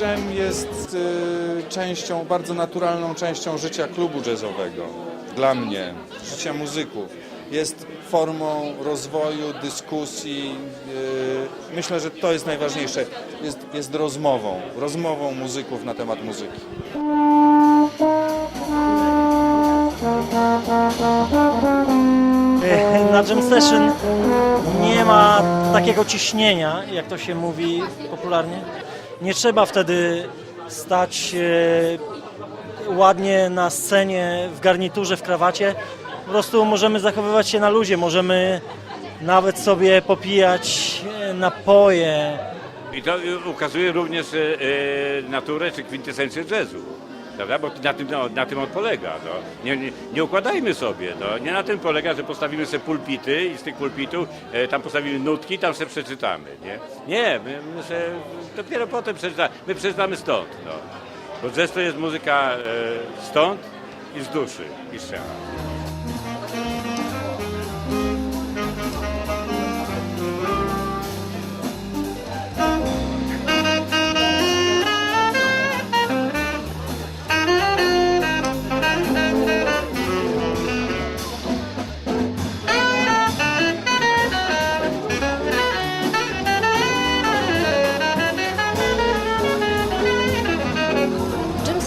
Jam jest y, częścią, bardzo naturalną częścią życia klubu jazzowego. Dla mnie, życia muzyków. Jest formą rozwoju, dyskusji. y, myślę, że to jest najważniejsze. Jest, jest rozmową, rozmową muzyków na temat muzyki. Na jam session nie ma takiego ciśnienia, jak to się mówi popularnie. Nie trzeba wtedy stać ładnie na scenie, w garniturze, w krawacie. Po prostu możemy zachowywać się na luzie, możemy nawet sobie popijać e, napoje, I to y, ukazuje również e, e, naturę czy kwintesencję jazzu. Prawda? Bo na tym, no, na tym on polega. No. Nie, nie, nie układajmy sobie. No. Nie na tym polega, że postawimy sobie pulpity i z tych pulpitów e, tam postawimy nutki, tam sobie przeczytamy. Nie, nie my, my se, dopiero potem przeczytamy. My przeczytamy stąd. No. Bo jazz to jest muzyka e, stąd i z duszy i z ciała.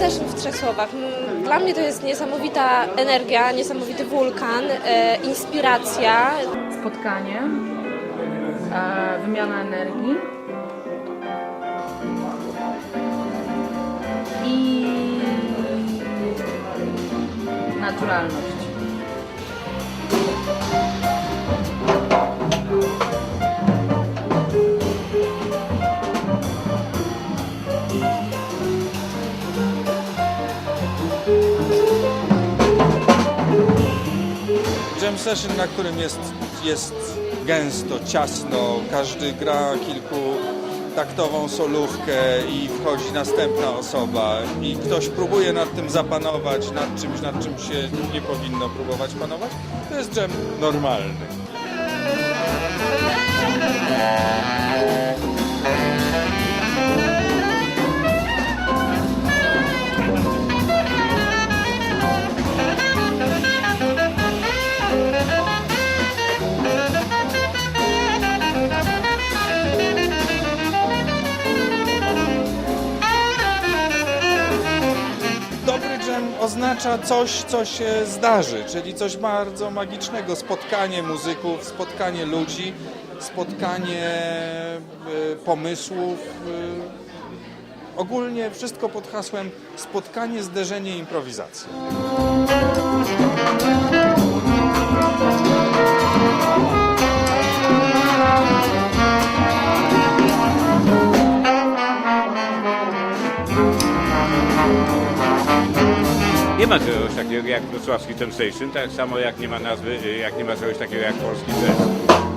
Session w trzech słowach. Mm, Dla mnie to jest niesamowita energia, niesamowity wulkan, e, inspiracja. spotkanie, e, wymiana energii i naturalność. Jam session, na którym jest, jest gęsto, ciasno, każdy gra kilku taktową solówkę i wchodzi następna osoba i ktoś próbuje nad tym zapanować, nad czymś, nad czym się nie powinno próbować panować, to jest jam normalny. Oznacza coś, co się zdarzy, czyli coś bardzo magicznego. Spotkanie muzyków, spotkanie ludzi, spotkanie y, pomysłów. y, ogólnie wszystko pod hasłem spotkanie, zderzenie, improwizacja. Ma czegoś takiego jak wrocławski Temptation, tak samo jak nie ma nazwy, jak nie ma czegoś takiego jak polski jazz.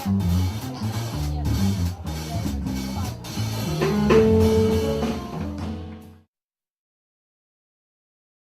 Mm-hmm.